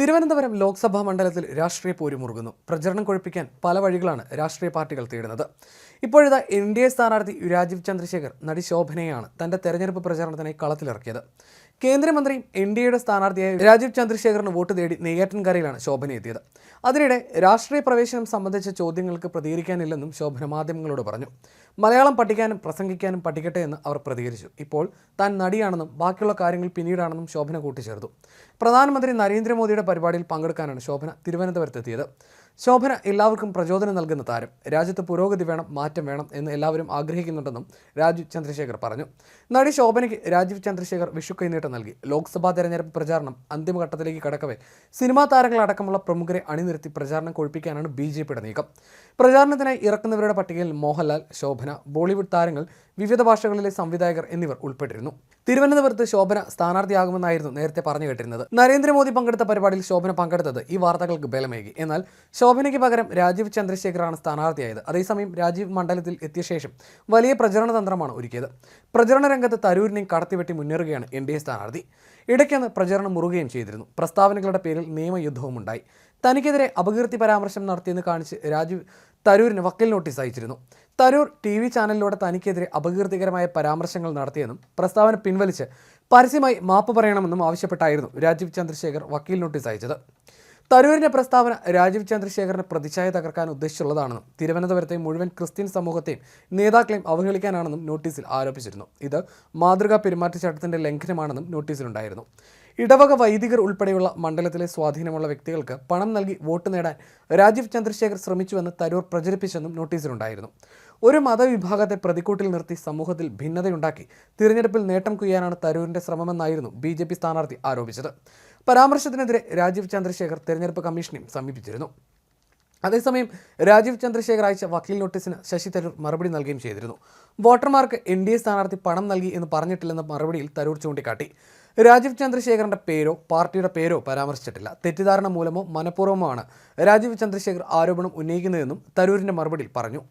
തിരുവനന്തപുരം ലോക്സഭാ മണ്ഡലത്തിൽ രാഷ്ട്രീയ പോരുമുറുകുന്നു പ്രചരണം കൊഴിപ്പിക്കാൻ പല വഴികളാണ് രാഷ്ട്രീയ പാർട്ടികൾ തേടുന്നത്. ഇപ്പോഴത്തെ എൻ ഡി എ സ്ഥാനാർത്ഥി രാജീവ് ചന്ദ്രശേഖർ നടി ശോഭനയാണ് തന്റെ തെരഞ്ഞെടുപ്പ് പ്രചാരണത്തിനായി കളത്തിലിറക്കിയത്. കേന്ദ്രമന്ത്രിയും എൻ ഡി എയുടെ സ്ഥാനാർത്ഥിയായ രാജീവ് ചന്ദ്രശേഖറിന് വോട്ട് തേടി നെയ്യാറ്റിൻകരയിലാണ് ശോഭന എത്തിയത്. അതിനിടെ രാഷ്ട്രീയ പ്രവേശനം സംബന്ധിച്ച ചോദ്യങ്ങൾക്ക് പ്രതികരിക്കാനില്ലെന്നും ശോഭന മാധ്യമങ്ങളോട് പറഞ്ഞു. മലയാളം പഠിക്കാനും പ്രസംഗിക്കാനും പഠിക്കട്ടെ എന്ന് അവർ പ്രതികരിച്ചു. ഇപ്പോൾ താൻ നടിയാണെന്നും ബാക്കിയുള്ള കാര്യങ്ങൾ പിന്നീടാണെന്നും ശോഭന കൂട്ടിച്ചേർത്തു. പ്രധാനമന്ത്രി നരേന്ദ്രമോദിയുടെ പരിപാടിയിൽ പങ്കെടുക്കാനാണ് ശോഭന തിരുവനന്തപുരത്തെത്തിയത്. ശോഭന എല്ലാവർക്കും പ്രചോദനം നൽകുന്ന താരം. രാജ്യത്ത് പുരോഗതി വേണം മാറ്റം വേണം എന്ന് എല്ലാവരും ആഗ്രഹിക്കുന്നുണ്ടെന്നും രാജീവ് ചന്ദ്രശേഖർ പറഞ്ഞു. നടി ശോഭനയ്ക്ക് രാജീവ് ചന്ദ്രശേഖർ വിഷു കൈനീട്ടം നൽകി. ലോക്സഭാ തെരഞ്ഞെടുപ്പ് പ്രചാരണം അന്തിമഘട്ടത്തിലേക്ക് കടക്കവേ. സിനിമാ താരങ്ങളടക്കമുള്ള പ്രമുഖരെ അണിനിരത്തി പ്രചാരണം കൊഴിപ്പിക്കാനാണ് ബി ജെ പിയുടെ നീക്കം. പ്രചാരണത്തിനായി ഇറക്കുന്നവരുടെ പട്ടികയിൽ മോഹൻലാൽ ശോഭന ബോളിവുഡ് താരങ്ങൾ വിവിധ ഭാഷകളിലെ സംവിധായകർ എന്നിവർ ഉൾപ്പെട്ടിരുന്നു. തിരുവനന്തപുരത്ത് ശോഭന സ്ഥാനാർത്ഥിയാകുമെന്നായിരുന്നു നേരത്തെ പറഞ്ഞു കേട്ടിരുന്നത്. നരേന്ദ്രമോദി പങ്കെടുത്ത പരിപാടിയിൽ ശോഭന പങ്കെടുത്തത് ഈ വാർത്തകൾക്ക് ബലമേകി. എന്നാൽ ശോഭനയ്ക്ക് പകരം രാജീവ് ചന്ദ്രശേഖറാണ് സ്ഥാനാർത്ഥിയായത്. അതേസമയം രാജീവ് മണ്ഡലത്തിൽ എത്തിയ ശേഷം വലിയ പ്രചരണ തന്ത്രമാണ് ഒരുക്കിയത്. പ്രചരണ രംഗത്ത് തരൂരിനെയും കടത്തിവെട്ടി മുന്നേറുകയാണ് എൻ ഡി എ ഇടയ്ക്കൊന്ന് പ്രചരണം മുറുകയും ചെയ്തിരുന്നു. പ്രസ്താവനകളുടെ പേരിൽ നിയമയുദ്ധവും ഉണ്ടായി തനിക്കെതിരെ അപകീർത്തി പരാമർശം നടത്തിയെന്ന് കാണിച്ച് രാജീവ് തരൂരിന് വക്കീൽ നോട്ടീസ് അയച്ചിരുന്നു. തരൂർ ടി വി ചാനലിലൂടെ തനിക്കെതിരെ അപകീർത്തികരമായ പരാമർശങ്ങൾ നടത്തിയെന്നും പ്രസ്താവന പിൻവലിച്ച് പരസ്യമായി മാപ്പ് പറയണമെന്നും ആവശ്യപ്പെട്ടായിരുന്നു രാജീവ് ചന്ദ്രശേഖർ വക്കീൽ നോട്ടീസ് അയച്ചത്. തരൂരിന്റെ പ്രസ്താവന രാജീവ് ചന്ദ്രശേഖറിന്റെ പ്രതിച്ഛായ തകർക്കാൻ ഉദ്ദേശിച്ചുള്ളതാണെന്നും തിരുവനന്തപുരത്തെ മുഴുവൻ ക്രിസ്ത്യൻ സമൂഹത്തെയും നേതാക്കളെയും അവഹേളിക്കാനാണെന്നും നോട്ടീസിൽ ആരോപിച്ചിരുന്നു. ഇത് മാതൃകാ പെരുമാറ്റച്ചട്ടത്തിന്റെ ലംഘനമാണെന്നും നോട്ടീസിലുണ്ടായിരുന്നു. ഇടവക വൈദികർ ഉൾപ്പെടെയുള്ള മണ്ഡലത്തിലെ സ്വാധീനമുള്ള വ്യക്തികൾക്ക് പണം നൽകി വോട്ട് നേടാൻ രാജീവ് ചന്ദ്രശേഖർ ശ്രമിച്ചുവെന്ന് തരൂർ പ്രചരിപ്പിച്ചെന്നും നോട്ടീസിലുണ്ടായിരുന്നു. ഒരു മതവിഭാഗത്തെ പ്രതിക്കൂട്ടിൽ നിർത്തി സമൂഹത്തിൽ ഭിന്നതയുണ്ടാക്കി തിരഞ്ഞെടുപ്പിൽ നേട്ടം കൊയ്യാനാണ് തരൂരിന്റെ ശ്രമമെന്നായിരുന്നു ബി ജെ പി സ്ഥാനാർത്ഥി ആരോപിച്ചത്. പരാമർശത്തിനെതിരെ രാജീവ് ചന്ദ്രശേഖർ തെരഞ്ഞെടുപ്പ് കമ്മീഷനെയും സമീപിച്ചിരുന്നു. അതേസമയം രാജീവ് ചന്ദ്രശേഖർ അയച്ച വക്കീൽ നോട്ടീസിന് ശശി തരൂർ മറുപടി നൽകുകയും ചെയ്തിരുന്നു. വോട്ടർമാർക്ക് എൻ ഡി എ സ്ഥാനാർത്ഥി പണം നൽകി എന്ന് പറഞ്ഞിട്ടില്ലെന്ന മറുപടിയിൽ തരൂർ ചൂണ്ടിക്കാട്ടി. രാജീവ് ചന്ദ്രശേഖറിന്റെ പേരോ പാർട്ടിയുടെ പേരോ പരാമർശിച്ചിട്ടില്ല. തെറ്റിദ്ധാരണ മൂലമോ മനഃപൂർവമാണ് രാജീവ് ചന്ദ്രശേഖർ ആരോപണം ഉന്നയിക്കുന്നതെന്നും തരൂരിന്റെ മറുപടിയിൽ പറഞ്ഞു.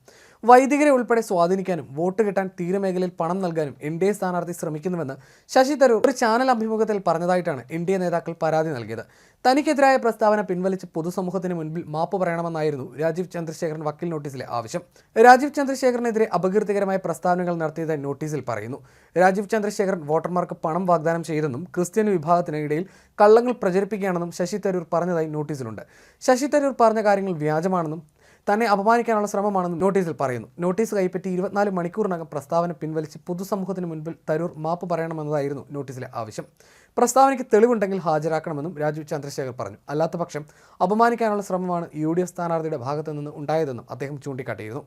വൈദികരെ ഉൾപ്പെടെ സ്വാധീനിക്കാനും വോട്ട് കിട്ടാൻ തീരമേഖലയിൽ പണം നൽകാനും എൻ ഡി എ സ്ഥാനാർത്ഥി ശ്രമിക്കുന്നുവെന്ന് ശശി തരൂർ ഒരു ചാനൽ അഭിമുഖത്തിൽ പറഞ്ഞതായിട്ടാണ് എൻ ഡി എ നേതാക്കൾ പരാതി നൽകിയത്. തനിക്കെതിരായ പ്രസ്താവന പിൻവലിച്ച് പൊതുസമൂഹത്തിന് മുൻപിൽ മാപ്പ് പറയണമെന്നായിരുന്നു രാജീവ് ചന്ദ്രശേഖരൻ വക്കീൽ നോട്ടീസിലെ ആവശ്യം. രാജീവ് ചന്ദ്രശേഖരനെതിരെ അപകീർത്തികരമായ പ്രസ്താവനകൾ നടത്തിയതായി നോട്ടീസിൽ പറയുന്നു. രാജീവ് ചന്ദ്രശേഖരൻ വോട്ടർമാർക്ക് പണം വാഗ്ദാനം ചെയ്തെന്നും ക്രിസ്ത്യൻ വിഭാഗത്തിനിടയിൽ കള്ളങ്ങൾ പ്രചരിപ്പിക്കുകയാണെന്നും ശശി തരൂർ പറഞ്ഞതായി നോട്ടീസിലുണ്ട്. ശശി തരൂർ പറഞ്ഞ കാര്യങ്ങൾ വ്യാജമാണെന്നും തന്നെ അപമാനിക്കാനുള്ള ശ്രമമാണെന്ന് നോട്ടീസിൽ പറയുന്നു. നോട്ടീസ് കൈപ്പറ്റി ഇരുപത്തിനാല് മണിക്കൂറിനകം പ്രസ്താവന പിൻവലിച്ച് പൊതുസമൂഹത്തിന് മുൻപിൽ തരൂർ മാപ്പ് പറയണമെന്നതായിരുന്നു നോട്ടീസിലെ ആവശ്യം. പ്രസ്താവനയ്ക്ക് തെളിവുണ്ടെങ്കിൽ ഹാജരാക്കണമെന്നും രാജു ചന്ദ്രശേഖർ പറഞ്ഞു. അല്ലാത്തപക്ഷം അപമാനിക്കാനുള്ള ശ്രമമാണ് യു ഡി എഫ് സ്ഥാനാർത്ഥിയുടെ ഭാഗത്തു നിന്ന് ഉണ്ടായതെന്നും അദ്ദേഹം ചൂണ്ടിക്കാട്ടിയിരുന്നു.